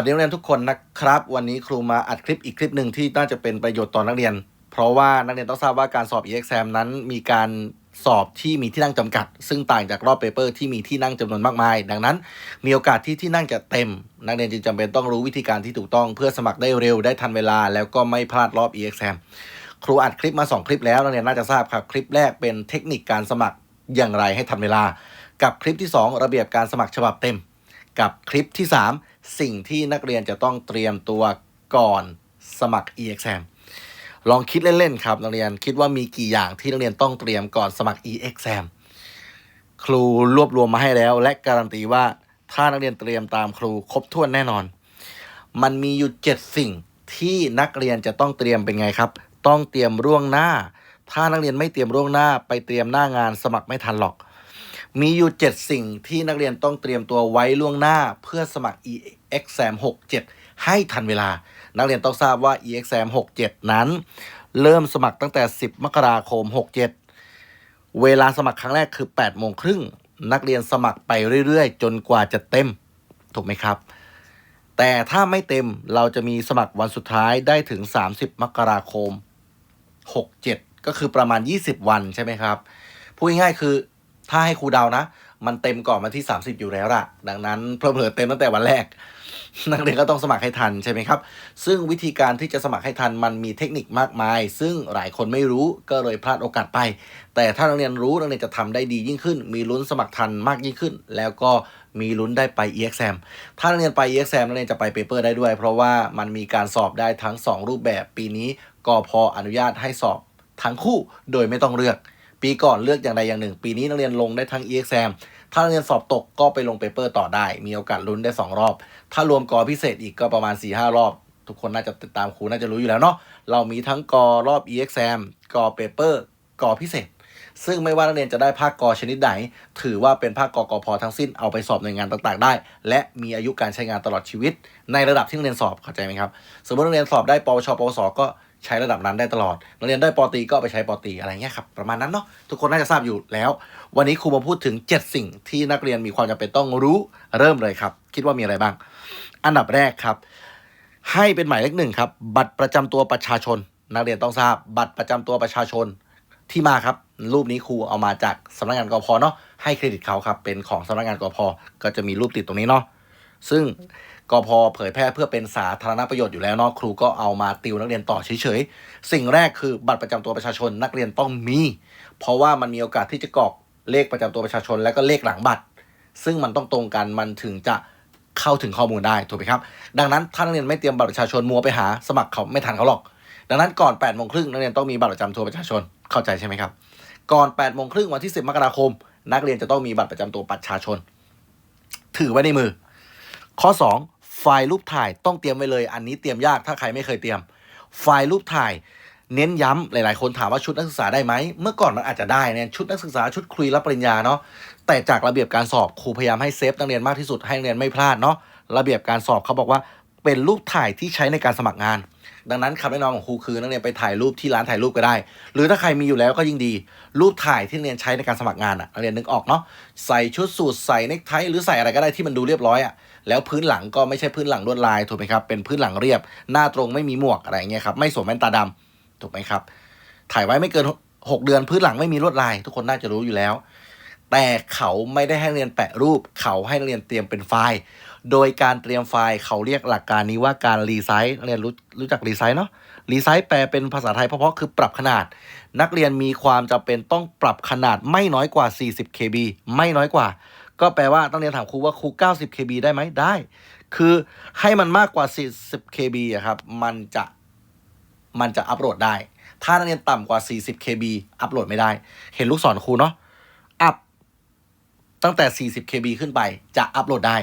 วัสดีนักเรียนทุกคนนะครับ วันนี้ครูมาอัดคลิปอีกคลิปหนึ่งที่น่าจะเป็นประโยชน์ต่อนักเรียน เพราะว่านักเรียนต้องทราบว่าการสอบ e-exam นั้นมีการสอบที่มีที่นั่งจำกัด ซึ่งต่างจากรอบเปเปอร์ที่มีที่นั่งจำนวนมากมาย ดังนั้น มีโอกาสที่ที่นั่งจะเต็ม นักเรียนจึงจำเป็นต้องรู้วิธีการที่ถูกต้อง เพื่อสมัครได้เร็วได้ทันเวลา แล้วก็ไม่พลาดรอบ e-exam ครูอัดคลิปมา 2 คลิปแล้วนักเรียนน่าจะทราบครับคลิปแรกเป็นเทคนิคการสมัครอย่างไรให้ทันเวลา กับคลิปที่ 2 ระเบียบการสมัครฉบับเต็ม กับคลิปที่ 3 สิ่งที่นักเรียนจะต้องเตรียมตัวก่อนสมัคร e-exam ลองคิดเล่นๆครับนักเรียนคิดว่ามีกี่อย่างที่นักเรียนต้องเตรียมก่อนสมัคร e-exam ครูรวบรวมมาให้แล้ว และการันตีว่าถ้านักเรียนเตรียมตามครูครบถ้วนแน่นอน มันมีอยู่ 7 สิ่งที่นักเรียนจะต้องเตรียมเป็นไงครับ ต้องเตรียมล่วงหน้า ถ้านักเรียนไม่เตรียมล่วงหน้า ไปเตรียมหน้างานสมัครไม่ทันหรอก มีอยู่ 7 สิ่งที่นักเรียนต้องเตรียมตัวไว้ล่วงหน้าเพื่อสมัคร e EXAM 67 ให้ทันเวลา นักเรียนต้องทราบว่า EXAM 67 นั้น เริ่มสมัครตั้งแต่ 10 มกราคม 67 เวลาสมัครครั้งแรกคือ 8 โมงครึ่ง นักเรียนสมัครไปเรื่อยๆ จนกว่าจะเต็ม ถูกไหมครับ แต่ถ้าไม่เต็มเราจะมีสมัครวันสุดท้ายได้ถึง 30 มกราคม 67 ก็คือประมาณ 20 วันใช่ไหมครับ พูดง่ายๆคือถ้าให้ครูเดานะ มันเต็มก่อนวันที่ 30 อยู่แล้วล่ะ ดังนั้นเพลเผลอเต็มตั้งแต่วันแรก นักเรียนก็ต้องสมัครให้ทันใช่ไหมครับ ซึ่งวิธีการที่จะสมัครให้ทันมันมีเทคนิคมากมาย ซึ่งหลายคนไม่รู้ก็เลยพลาดโอกาสไป แต่ถ้านักเรียนรู้นักเรียนจะทำได้ดียิ่งขึ้น มีลุ้นสมัครทันมากยิ่งขึ้น แล้วก็มีลุ้นได้ไป e-exam ถ้านักเรียนไป e-exam นักเรียนจะไปเปเปอร์ได้ด้วย เพราะว่ามันมีการสอบได้ทั้ง 2 รูปแบบปีนี้กพออนุญาตให้สอบทั้งคู่โดยไม่ต้องเลือก ปีก่อนเลือกอย่างใดอย่างหนึ่ง ปีนี้นักเรียนลงได้ทั้ง e-exam ถ้านักเรียนสอบตกก็ไปลงเปเปอร์ต่อได้ มีโอกาสลุ้นได้ 2 รอบ ถ้ารวมกอพิเศษอีกก็ประมาณ 4-5 รอบ ทุกคนน่าจะติดตามครูน่าจะรู้อยู่แล้วเนาะเรามีทั้งกอรอบ e x a m กอเปเปอร์กอพิเศษ ซึ่งไม่ว่านักเรียนจะได้ภาคกอชนิดไหน ถือว่าเป็นภาคกอกอพอทั้งสิ้นเอาไปสอบหน่วยงานต่างๆ ได้ และมีอายุการใช้งานตลอดชีวิต ในระดับที่นักเรียนสอบเข้าใจไหมครับสมมตินักเรียนสอบได้ปวชปวสก็ใช้ระดับนั้นได้ตลอด นักเรียนได้ปตรีก็ไปใช้ปตรีอะไรเงี้ยครับ ประมาณนั้นเนาะ ทุกคนน่าจะทราบอยู่แล้ว วันนี้ครูมาพูดถึง 7 สิ่งที่นักเรียนมีความจำเป็นต้องรู้ เริ่มเลยครับ คิดว่ามีอะไรบ้าง อันดับแรกครับ ให้เป็นหมายเลขหนึ่งครับ บัตรประจำตัวประชาชน นักเรียนต้องทราบ บัตรประจำตัวประชาชนที่มาครับ รูปนี้ครูเอามาจากสำนักงานกพเนาะให้เครดิตเขาครับ เป็นของสำนักงานกพก็จะมีรูปติดตรงนี้เนาะซึ่งกพเผยแพร่เพื่อเป็นสาธารณประโยชน์อยู่แล้วเนาะครูก็เอามาติวนักเรียนต่อเฉยๆสิ่งแรกคือบัตรประจำตัวประชาชนนักเรียนต้องมี เพราะว่ามันมีโอกาสที่จะกรอกเลขประจำตัวประชาชน และก็เลขหลังบัตร ซึ่งมันต้องตรงกันมันถึงจะ เข้าถึงข้อมูลได้ถูกไหมครับ ดังนั้นถ้านักเรียนไม่เตรียมบัตรประชาชนมัวไปหาสมัครเขาไม่ทันเขาหรอก ดังนั้นก่อน8ปดโมงครึ่งนักเรียนต้องมีบัตรประจำตัวประชาชนเข้าใจใช่ไหมครับ ก่อน8ปดโมงครึ่งวันที่ 10 มกราคม นักเรียนจะต้องมีบัตรประจำตัวประชาชน ถือไว้ในมือ ข้อ 2 ไฟล์รูปถ่ายต้องเตรียมไว้เลย อันนี้เตรียมยากถ้าใครไม่เคยเตรียม ไฟล์รูปถ่ายเน้นย้ำหลาย ๆ คนถามว่าชุดนักศึกษาได้ไหม เมื่อก่อนมันอาจจะได้เนี่ยชุดนักศึกษาชุดคุยรับปริญญาเนาะ แต่จากระเบียบการสอบครูพยายามให้เซฟนักเรียนมากที่สุดให้นักเรียนไม่พลาดเนาะระเบียบการสอบเขาบอกว่าเป็นรูปถ่ายที่ใช้ในการสมัครงาน ดังนั้นคำแนะนำของครูคือนักเรียนไปถ่ายรูปที่ร้านถ่ายรูปก็ได้ หรือถ้าใครมีอยู่แล้วก็ยิ่งดี รูปถ่ายที่นักเรียนใช้ในการสมัครงานอะนักเรียนนึกออกเนาะใส่ชุดสูทใส่เนคไทหรือใส่อะไรก็ได้ที่มันดูเรียบร้อยอะแล้วพื้นหลังก็ไม่ใช่พื้นหลังลวดลายถูกไหมครับเป็นพื้นหลังเรียบ หน้าตรงไม่มีหมวกอะไรเงี้ยครับไม่สวมแว่นตาดำถูกไหมครับถ่ายไว้ไม่เกิน 6 เดือนพื้นหลังไม่มีลวดลาย ทุกคนน่าจะรู้อยู่แล้ว แต่เขาไม่ได้ให้นักเรียนแปะรูป เขาให้นักเรียนเตรียมเป็นไฟล์ โดยการเตรียมไฟล์เขาเรียกหลักการนี้ว่าการรีไซส์เรียนรู้รู้จักรีไซส์เนาะรีไซส์แปลเป็นภาษาไทยเพราะๆคือปรับขนาด นักเรียนมีความจำเป็นต้องปรับขนาดไม่น้อยกว่า 40 KB ไม่น้อยกว่า ก็แปลว่าต้องเรียนถามครูว่าครู90 KB ได้ไหมได้ คือให้มันมากกว่า 40 KB อะครับมันจะมันจะอัปโหลดได้ ถ้านักเรียนต่ำกว่า 40 KB อัปโหลดไม่ได้ เห็นลูกศรครูเนาะ ตั้งแต่ 40 KB ขึ้นไปจะอัปโหลดได้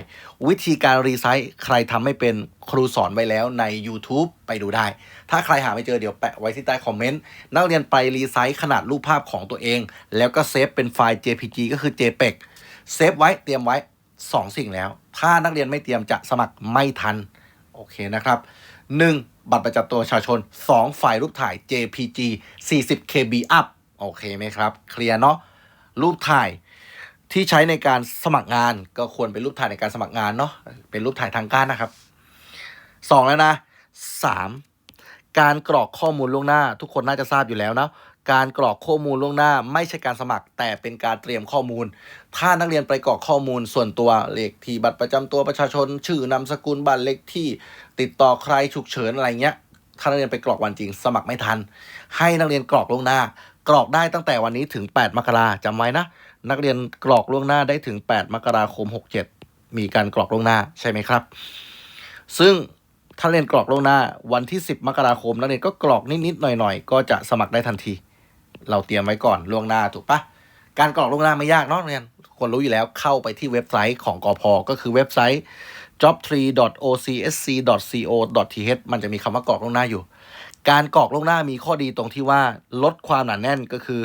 วิธีการรีไซส์ใครทำไม่เป็นครูสอนไว้แล้วใน YouTube ไปดูได้ ถ้าใครหาไม่เจอเดี๋ยวแปะไว้ที่ใต้คอมเมนต์ นักเรียนไปรีไซส์ขนาดรูปภาพของตัวเอง แล้วก็เซฟเป็นไฟล์ JPG ก็คือ JPEG เซฟไว้เตรียมไว้ 2 สิ่งแล้ว ถ้านักเรียนไม่เตรียมจะสมัครไม่ทัน โอเคนะครับ 1. บัตรประจำตัวประชาชน 2. ไฟล์รูปถ่าย JPG 40 KB up โอเคไหมครับ เคลียร์เนาะรูปถ่าย ที่ใช้ในการสมัครงานก็ควรเป็นรูปถ่ายในการสมัครงานเนาะเป็นรูปถ่ายทางการนะครับสองแล้วนะสามการกรอกข้อมูลล่วงหน้า ทุกคนน่าจะทราบอยู่แล้วนะการกรอกข้อมูลล่วงหน้า ไม่ใช่การสมัคร แต่เป็นการเตรียมข้อมูล ถ้านักเรียนไปกรอกข้อมูลส่วนตัวเลขที่บัตรประจำตัวประชาชน ชื่อนามสกุลบัตรเลขที่ติดต่อใครฉุกเฉินอะไรเงี้ยถ้านักเรียนไปกรอกวันจริง สมัครไม่ทัน ให้นักเรียนกรอกล่วงหน้า กรอกได้ตั้งแต่วันนี้ถึง 8 มกราจำไว้นะ นักเรียนกรอกล่วงหน้าได้ถึง 8 มกราคม 67 มีการกรอกล่วงหน้าใช่ไหมครับ ซึ่งถ้าเรียนกรอกล่วงหน้าวันที่ 10 มกราคมนักเรียนก็กรอกนิดๆหน่อยๆ ก็จะสมัครได้ทันที เราเตรียมไว้ก่อนล่วงหน้าถูกปะการกรอกล่วงหน้าไม่ยากเนาะนักเรียนคนรู้อยู่แล้วเข้าไปที่เว็บไซต์ของกอพก็คือเว็บไซต์ job3.ocsc.co.th มันจะมีคำว่ากรอกล่วงหน้าอยู่ การกรอกล่วงหน้ามีข้อดีตรงที่ว่าลดความหนาแน่นก็คือ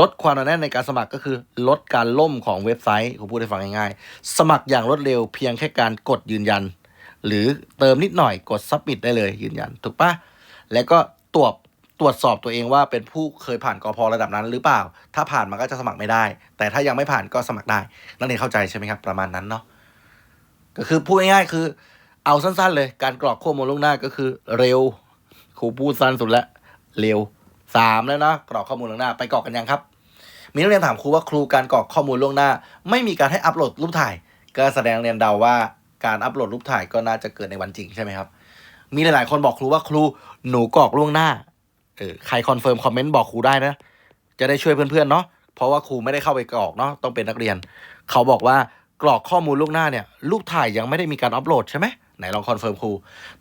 ลดความหนาแน่นในการสมัครก็คือ ลดการล่มของเว็บไซต์ผมพูดให้ฟังง่ายๆ สมัครอย่างรวดเร็วเพียงแค่การกดยืนยัน หรือเติมนิดหน่อยกด submit ได้เลยยืนยัน ถูกปะแล้วก็ตรวจตรวจสอบตัวเองว่าเป็นผู้เคยผ่านกอพระดับนั้นหรือเปล่า ถ้าผ่านมันก็จะสมัครไม่ได้ แต่ถ้ายังไม่ผ่านก็สมัครได้ นักเรียนเข้าใจใช่ไหมครับ ประมาณนั้นเนาะก็คือพูดง่ายๆคือ เอาสั้น ๆ เลย การกรอกข้อมูลล่วงหน้าก็คือเร็วครูพูดสั้นสุดล้วเร็ว สามแล้วเนาะกรอกข้อมูลล่วงหน้า ไปกรอกกันยังครับ มีนักเรียนถามครูว่าครูการกรอกข้อมูลล่วงหน้า ไม่มีการให้อัปโหลดรูปถ่าย ก็แสดงเรียนเดาว่าการอัปโหลดรูปถ่ายก็น่าจะเกิดในวันจริงใช่ไหมครับ มีหลายๆคนบอกครูว่าครูหนูกรอกล่วงหน้าเออใครคอนเฟิร์มคอมเมนต์บอกครูได้นะ จะได้ช่วยเพื่อนๆเนาะเพราะว่าครูไม่ได้เข้าไปกรอกเนาะต้องเป็นนักเรียน เขาบอกว่ากรอกข้อมูลล่วงหน้าเนี่ยรูปถ่ายยังไม่ได้มีการอัปโหลดใช่ไหม ไหนลองคอนเฟิร์มครู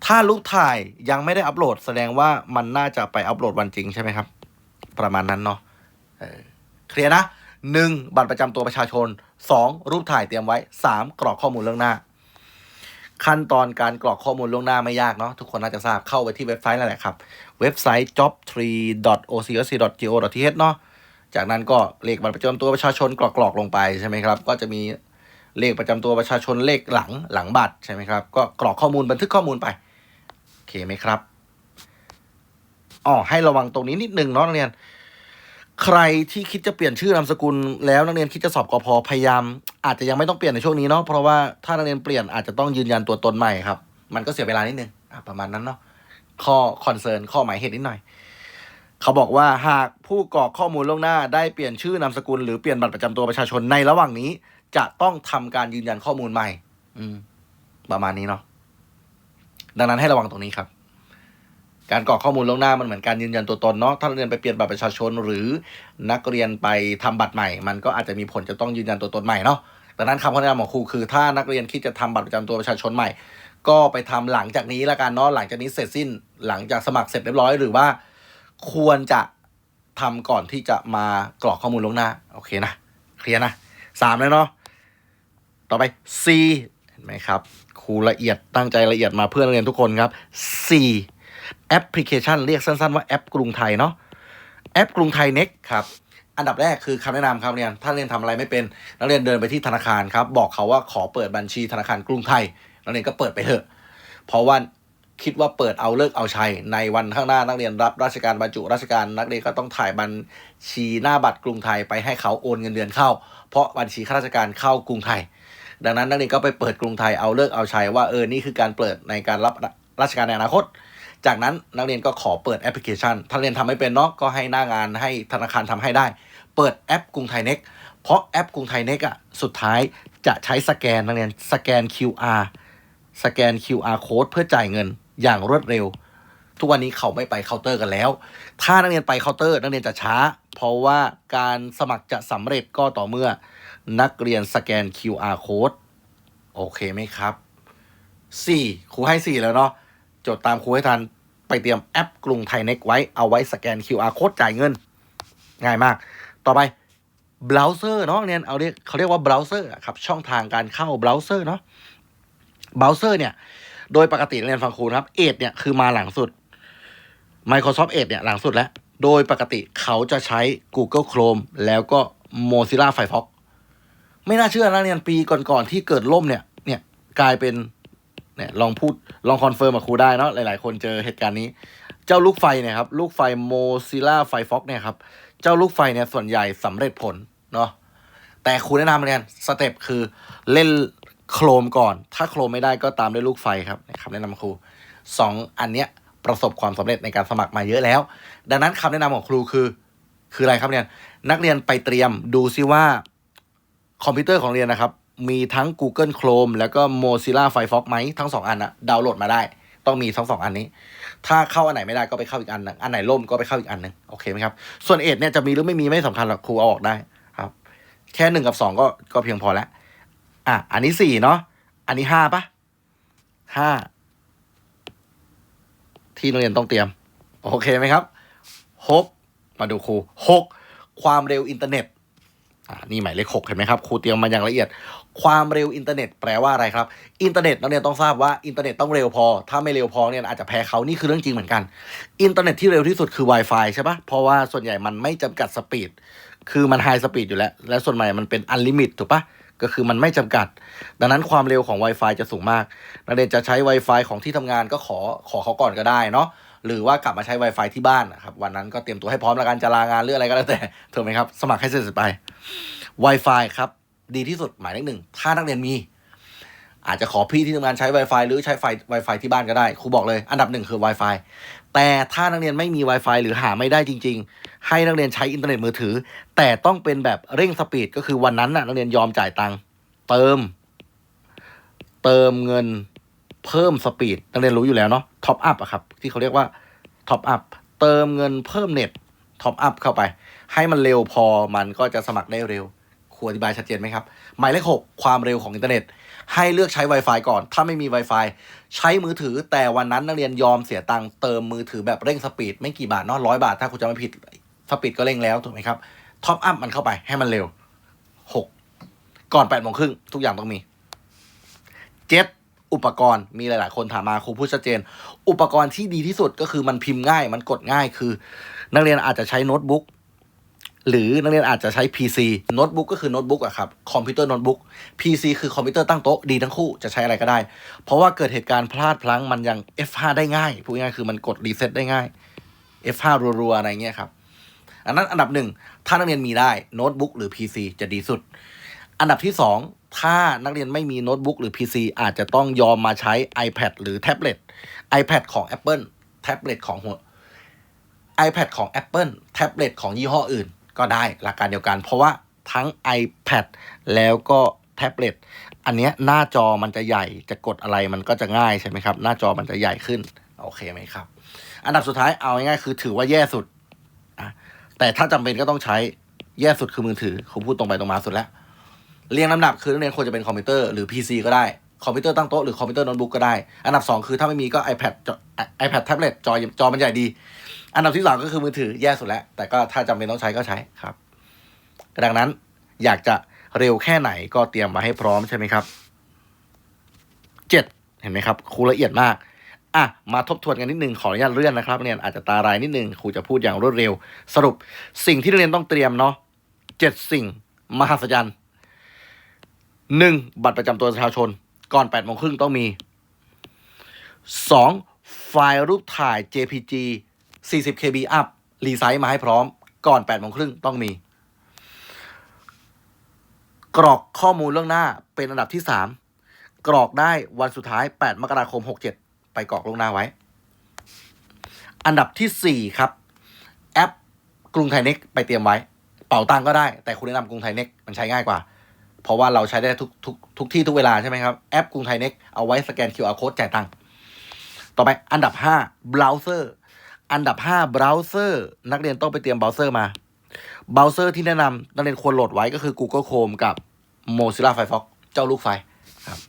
ถ้ารูปถ่ายยังไม่ได้อัปโหลด แสดงว่ามันน่าจะไปอัปโหลดวันจริงใช่ไหมครับ ประมาณนั้นเนาะเเคลียร์นะหนึ่งบัตรประจำตัวประชาชนสองรูปถ่ายเตรียมไว้สามกรอกข้อมูลล่วงหน้า ขั้นตอนการกรอกข้อมูลล่วงหน้าไม่ยากเนาะทุกคนน่าจะทราบเข้าไปที่เว็บไซต์นั่นแหละครับ เว็บไซต์ job3.ocsc.go.th เนาะจากนั้นก็เลขบัตรประจำตัวประชาชนกรอกกรอกลงไปใช่ไหมครับ ก็จะมี เลขประจำตัวประชาชนเลขหลังหลังบัตรใช่ไหมครับ ก็กรอกข้อมูลบันทึกข้อมูลไปโอเคไหมครับอ๋อให้ระวังตรงนี้นิดนึงเนาะนักเรียน ใครที่คิดจะเปลี่ยนชื่อนามสกุล แล้วนักเรียนคิดจะสอบกอพอพยายาม อาจจะยังไม่ต้องเปลี่ยนในช่วงนี้เนาะเพราะว่าถ้านักเรียนเปลี่ยนอาจจะต้องยืนยันตัวตนใหม่ครับ มันก็เสียเวลานิดนึงอะประมาณนั้นเนาะข้อคอนเซิร์นข้อหมายเหตุนิดหน่อย เขาบอกว่าหากผู้กรอกข้อมูลล่วงหน้าได้เปลี่ยนชื่อนามสกุลหรือเปลี่ยนบัตรประจำตัวประชาชนในระหว่างนี้ จะต้องทำการยืนยันข้อมูลใหม่ อืม ประมาณนี้เนาะดังนั้นให้ระวังตรงนี้ครับ การกรอกข้อมูลล่วงหน้ามันเหมือนการยืนยันตัวตนเนาะถ้านักเรียนไปเปลี่ยนบัตรประชาชน หรือนักเรียนไปทำบัตรใหม่ มันก็อาจจะมีผลจะต้องยืนยันตัวตนใหม่เนาะดังนั้นคำแนะนำของครูคือ ถ้านักเรียนคิดจะทำบัตรประจำตัวประชาชนใหม่ ก็ไปทำหลังจากนี้ละกันเนาะหลังจากนี้เสร็จสิ้น หลังจากสมัครเสร็จเรียบร้อยหรือว่า ควรจะทำก่อนที่จะมากรอกข้อมูลล่วงหน้า โอเคนะเคลียร์นะสามแล้วเนาะ ต่อไป C เห็นไหมครับ ครูละเอียดตั้งใจละเอียดมาเพื่อนักเรียนทุกคนครับ C แอปพลิเคชันเรียกสั้นๆว่าแอปกรุงไทยเนาะแอปกรุงไทยเน็กครับอันดับแรกคือคำแนะนำครับเรียนถ้าเรียนทำอะไรไม่เป็นนักเรียนเดินไปที่ธนาคารครับ บอกเขาว่าขอเปิดบัญชีธนาคารกรุงไทยนักเรียนก็เปิดไปเถอะ เพราะว่าคิดว่าเปิดเอาเลิกเอาชัยในวันข้างหน้านักเรียนรับราชการบรรจุราชการนักเรียนก็ต้องถ่ายบัญชีหน้าบัตรกรุงไทยไปให้เขาโอนเงินเดือนเข้า เพราะบัญชีข้าราชการเข้ากรุงไทย ดังนั้นนักเรียนก็ไปเปิดกรุงไทยเอาเลิกเอาชัยว่าเออนี่คือการเปิดในการรับราชการในอนาคต จากนั้นนักเรียนก็ขอเปิดแอปพลิเคชัน ถ้าเรียนทำไม่เป็นเนาะก็ให้หน้างานให้ธนาคารทำให้ได้ เปิดแอปกรุงไทยเน็กเพราะแอปกรุงไทยเน็กอะสุดท้ายจะใช้สแกนนักเรียนสแกน QR สแกน QR code เพื่อจ่ายเงินอย่างรวดเร็ว ทุกวันนี้เขาไม่ไปเคาน์เตอร์กันแล้ว ถ้านักเรียนไปเคาน์เตอร์ นักเรียนจะช้า เพราะว่าการสมัครจะสำเร็จก็ต่อเมื่อ นักเรียนสแกน QR code โอเคไหมครับ 4 ครูให้ 4 แล้วเนาะจดตามครูให้ทันไปเตรียมแอปกรุงไทยเน็กไว้เอาไว้สแกน QR code จ่ายเงิน ง่ายมาก ต่อไปเบราว์เซอร์เนาะเนี่ยเอาเรียกเขาเรียกว่าเบราว์เซอร์ครับ ช่องทางการเข้าเบราว์เซอร์เนาะเบราว์เซอร์เนี่ย โดยปกติเรียนฟังครูนะครับ Edge เนี่ยคือมาหลังสุด Microsoft Edge เนี่ยหลังสุดแล้ว โดยปกติเขาจะใช้ Google Chrome แล้วก็ Mozilla Firefox ไม่น่าเชื่อนะเรียนปีก่อนๆที่เกิดล่มเนี่ย เนี่ยกลายเป็นเนี่ยลองพูดลองคอนเฟิร์มกับครูได้เนาะหลายๆ คนเจอเหตุการณ์นี้ เจ้าลูกไฟเนี่ยครับลูกไฟ Mozilla Firefox เนี่ยครับเจ้าลูกไฟเนี่ยส่วนใหญ่สำเร็จผลเนาะแต่ครูแนะนำเรียนสเต็ปคือเล่นโครมก่อน ถ้าโครมไม่ได้ก็ตามด้วยลูกไฟครับคำแนะนำครูสองอันเนี้ยประสบความสำเร็จในการสมัครมาเยอะแล้ว ดังนั้นคำแนะนำของครูคือ คืออะไรครับเนี่ยนักเรียนไปเตรียมดูซิว่า คอมพิวเตอร์ของเรียนนะครับ มีทั้ง Google Chrome แล้วก็ Mozilla Firefox ไหมทั้งสองอันอะดาวน์โหลดมาได้ ต้องมีทั้งสองอันนี้ ถ้าเข้าอันไหนไม่ได้ก็ไปเข้าอีกอันหนึงอันไหนล่มก็ไปเข้าอีกอันหนึงโอเคไหมครับ ส่วนเอ็ดเนี่ยจะมีหรือไม่มีไม่สำคัญหรอกครูเอาออกได้ครับ แค่หนึ่งกับสองก็ก็เพียงพอแล้วอะอันนี้สี่เนาะอันนี้ห้าปะห้าที่โรงเรียนต้องเตรียม โอเคไหมครับหกมาดูครูหกความเร็วอินเทอร์เน็ต นี่หมายเลขหกเห็นไหมครับครูเตรียมมาอย่างละเอียด ความเร็วอินเทอร์เน็ตแปลว่าอะไรครับ อินเทอร์เน็ตนักเรียนต้องทราบว่าอินเทอร์เน็ตต้องเร็วพอ ถ้าไม่เร็วพอเนี่ยอาจจะแพ้เขานี่คือเรื่องจริงเหมือนกัน อินเทอร์เน็ตที่เร็วที่สุดคือ Wi-Fi ใช่ปะเพราะว่าส่วนใหญ่มันไม่จำกัดสปีด คือมันไฮสปีดอยู่แล้ว และส่วนใหญ่มันเป็นอันลิมิตถูกปะก็คือมันไม่จำกัด ดังนั้นความเร็วของ Wi-Fi จะสูงมาก นักเรียนจะใช้ Wi-Fi ของที่ทำงานก็ขอขอเขาก่อนก็ได้เนาะ หรือว่ากลับมาใช้ Wi-Fi ที่บ้านนะครับวันนั้นก็เตรียมตัวให้พร้อมแล้วกันจะลางานหรืออะไรก็แล้วแต่ถูกไหมครับ สมัครให้เสร็จไป Wi-Fi ครับ ดีที่สุดหมายเลขหนึ่งถ้านักเรียนมี อาจจะขอพี่ที่ทำงานใช้ Wi-Fi หรือใช้ไฟ Wi-Fi ที่บ้านก็ได้ครูบอกเลย อันดับหนึ่งคือ Wi-Fi แต่ถ้านักเรียนไม่มี Wi-Fi หรือหาไม่ได้จริง ๆ ให้นักเรียนใช้อินเทอร์เน็ตมือถือ แต่ต้องเป็นแบบเร่งสปีดก็คือวันนั้นน่ะนักเรียนยอมจ่ายตังค์เติม เติมเงิน เพิ่มสปีดนักเรียนรู้อยู่แล้วเนาะท็อปอัพอะครับ ที่เขาเรียกว่าท็อปอัพเติมเงินเพิ่มเน็ตท็อปอัพเข้าไป ให้มันเร็วพอมันก็จะสมัครได้เร็วครูอธิบายชัดเจนไหมครับ หมายเลขหกความเร็วของอินเทอร์เน็ต ให้เลือกใช้ Wi-Fi ก่อน ถ้าไม่มี Wi-Fi ใช้มือถือแต่วันนั้นนักเรียนยอมเสียตังค์เติมมือถือแบบเร่งสปีด ไม่กี่บาทเนอะร้อยบาท ถ้าคุณจะไม่ผิดสปีดก็เร่งแล้วถูกไหมครับท็อปอัพมันเข้าไปให้มันเร็วหกก่อนแปดโมงครึ่งทุกอย่างต้องมีเจ็ด อุปกรณ์มีหลาย ๆ คนถามมาครูพูดชัดเจน อุปกรณ์ที่ดีที่สุดก็คือมันพิมพ์ง่าย มันกดง่ายคือ นักเรียนอาจจะใช้โน้ตบุ๊กหรือนักเรียนอาจจะใช้ PC โน้ตบุ๊กก็คือโน้ตบุ๊กอะครับคอมพิวเตอร์โน้ตบุ๊ก PC คือคอมพิวเตอร์ตั้งโต๊ะดีทั้งคู่จะใช้อะไรก็ได้ เพราะว่าเกิดเหตุการณ์พลาดพลั้งมันยัง F5 ได้ง่ายพูดง่ายคือมันกดรีเซ็ตได้ง่าย F5 รัวๆอะไรเงี้ยครับอันนั้นอันดับหนึ่งถ้านักเรียนมีได้โน้ตบุ๊กหรือ PC จะดีสุด อันดับที่สอง ถ้านักเรียนไม่มีโน้ตบุ๊กหรือ PC อาจจะต้องยอมมาใช้ iPad หรือแท็บเล็ต iPad ของ Apple แท็บเล็ตของหัว iPad ของ Apple แท็บเล็ตของยี่ห้ออื่น ก็ได้หลักการเดียวกัน เพราะว่าทั้ง iPad แล้วก็แท็บเล็ตอันเนี้ยหน้าจอมันจะใหญ่จะกดอะไรมันก็จะง่ายใช่ไหมครับ หน้าจอมันจะใหญ่ขึ้น โอเคไหมครับ อันดับสุดท้ายเอาง่ายๆคือถือว่าแย่สุดอะแต่ถ้าจำเป็นก็ต้องใช้แย่สุดคือมือถือผมพูดตรงไปตรงมาสุดแล้ว เรียงลำดับคือนักเรียนควรจะเป็นคอมพิวเตอร์หรือ PC ก็ได้คอมพิวเตอร์ตั้งโต๊ะหรือคอมพิวเตอร์โน้ตบุ๊กก็ได้ อันดับ 2 คือถ้าไม่มีก็ iPad จอ iPad แท็บเล็ตจอจอมันใหญ่ดี อันดับที่สามก็คือมือถือแย่สุดแล้ว แต่ก็ถ้าจำเป็นต้องใช้ก็ใช้ครับ ดังนั้นอยากจะเร็วแค่ไหนก็เตรียมมาให้พร้อมใช่ไหมครับเจ็ดเห็นไหมครับครูละเอียดมากอะมาทบทวนกันนิดนึงขออนุญาตเลื่อนนะครับเนี่ยอาจจะตารายนิดนึงครูจะพูดอย่างรวดเร็ว สรุปสิ่งที่นักเรียนต้องเตรียมเนาะเจ็ดสิ่งมหัศจรรย์ หนึ่งบัตรประจำตัวประชาชน ก่อนแปดโมงครึ่งต้องมีสองไฟล์รูปถ่าย JPG 40 KB up รีไซส์มาให้พร้อม ก่อน8โมงครึ่งต้องมี กรอกข้อมูลเรื่องหน้าเป็นอันดับที่3กรอกได้วันสุดท้าย 8 มกราคม 67 ไปกรอกลงหน้าไว้ อันดับที่ 4 ครับ แอปกรุงไทยเน็กไปเตรียมไว้ เป่าตังก็ได้ แต่คุณแนะนำกรุงไทยเน็กมันใช้ง่ายกว่า เพราะว่าเราใช้ได้ทุกทุกทุกที่ทุกเวลาใช่ไหมครับ แอปกรุงไทยเน็กเอาไว้สแกน QR code จ่ายตังค์ต่อไปอันดับ5เบราว์เซอร์อันดับ5เบราว์เซอร์นักเรียนต้องไปเตรียมเบราว์เซอร์มาเบราว์เซอร์ที่แนะนำนักเรียนควรโหลดไว้ก็คือ Google Chrome กับ Mozilla Firefox เจ้าลูกไฟครับ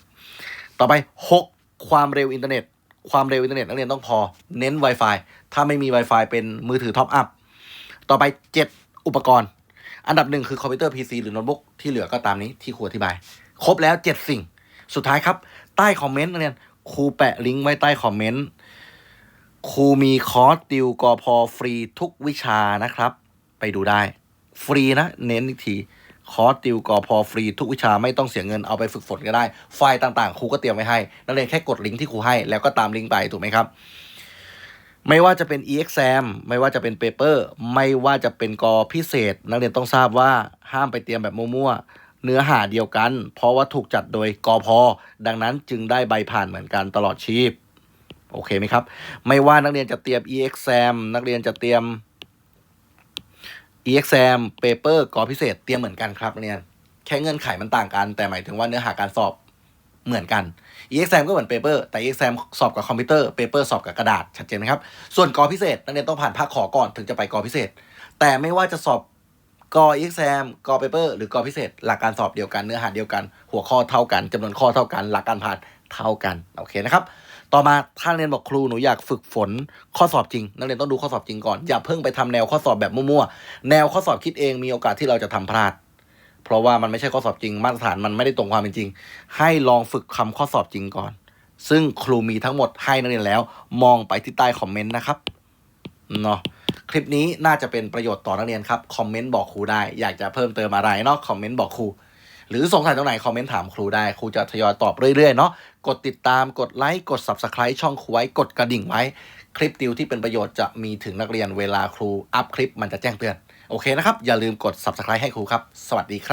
ต่อไป 6 ความเร็วอินเทอร์เน็ต ความเร็วอินเทอร์เน็ตนักเรียนต้องพอ เน้น Wi-Fi ถ้าไม่มี Wi-Fi เป็นมือถือท็อปอัพ ต่อไป 7 อุปกรณ์ อันดับหนึ่งคือคอมพิวเตอร์ PC หรือโน้ตบุ๊กที่เหลือก็ตามนี้ที่ครูอธิบาย ครบแล้ว 7 สิ่ง สุดท้ายครับ ใต้คอมเมนต์นักเรียนครูแปะลิงก์ไว้ใต้คอมเมนต์ครูมีคอร์สติวกอพอฟรีทุกวิชานะครับ ไปดูได้ ฟรีนะ เน้นอีกทีคอร์สติวกอพอฟรีทุกวิชาไม่ต้องเสียเงินเอาไปฝึกฝนก็ได้ ไฟล์ต่างๆ ครูก็เตรียมไว้ให้ นักเรียนแค่กดลิงก์ที่ครูให้แล้วก็ตามลิงก์ไปถูกไหมครับ ไม่ว่าจะเป็น e-exam ไม่ว่าจะเป็น paper ไม่ว่าจะเป็นกอพิเศษ นักเรียนต้องทราบว่าห้ามไปเตรียมแบบมั่วๆ เนื้อหาเดียวกัน เพราะว่าถูกจัดโดยกอพอดังนั้นจึงได้ใบผ่านเหมือนกันตลอดชีพ โอเคไหมครับ ไม่ว่านักเรียนจะเตรียม EXAM นักเรียนจะเตรียม EXAM paper กอพิเศษ เตรียมเหมือนกันครับเรียน แค่เงื่อนไขมันต่างกัน แต่หมายถึงว่าเนื้อหาการสอบ เหมือนกัน EXAM ก็เหมือน paper แต่ EXAM สอบกับคอมพิวเตอร์ paper สอบกับกระดาษชัดเจนไหมครับ ส่วนกอพิเศษนักเรียนต้องผ่านภาคขอก่อนถึงจะไปกอพิเศษ แต่ไม่ว่าจะสอบกอ EXAM กอ paper หรือกอพิเศษ หลักการสอบเดียวกันเนื้อหาเดียวกัน หัวข้อเท่ากันจำนวนข้อเท่ากัน หลักการผ่านเท่ากันโอเคนะครับต่อมาถ้าเรียนบอกครูหนูอยากฝึกฝนข้อสอบจริง นักเรียนต้องดูข้อสอบจริงก่อน อย่าเพิ่งไปทำแนวข้อสอบแบบมั่วๆ แนวข้อสอบคิดเองมีโอกาสที่เราจะทำพลาด ราะว่ามันไม่ใช่ข้อสอบจริงมาตรฐานมันไม่ได้ตรงความเป็นจริง ให้ลองฝึกคำข้อสอบจริงก่อน ซึ่งครูมีทั้งหมดให้นักเรียนแล้ว มองไปที่ใต้คอมเมนต์นะครับเนาะคลิปนี้น่าจะเป็นประโยชน์ต่อนักเรียนครับคอมเมนต์บอกครูได้ อยากจะเพิ่มเติมอะไรเนาะคอมเมนต์บอกครูหรือสงสัยตรงไหนคอมเมนต์ถามครูได้ครูจะทยอยตอบเรื่อยๆเนาะกดติดตามกดไลค์กด Subscribe ช่องครูไว้กดกระดิ่งไว้ คลิปติวที่เป็นประโยชน์จะมีถึงนักเรียนเวลาครูอัพคลิปมันจะแจ้งเตือน โอเคนะครับ อย่าลืมกด Subscribe ให้ครูครับ สวัสดีครับ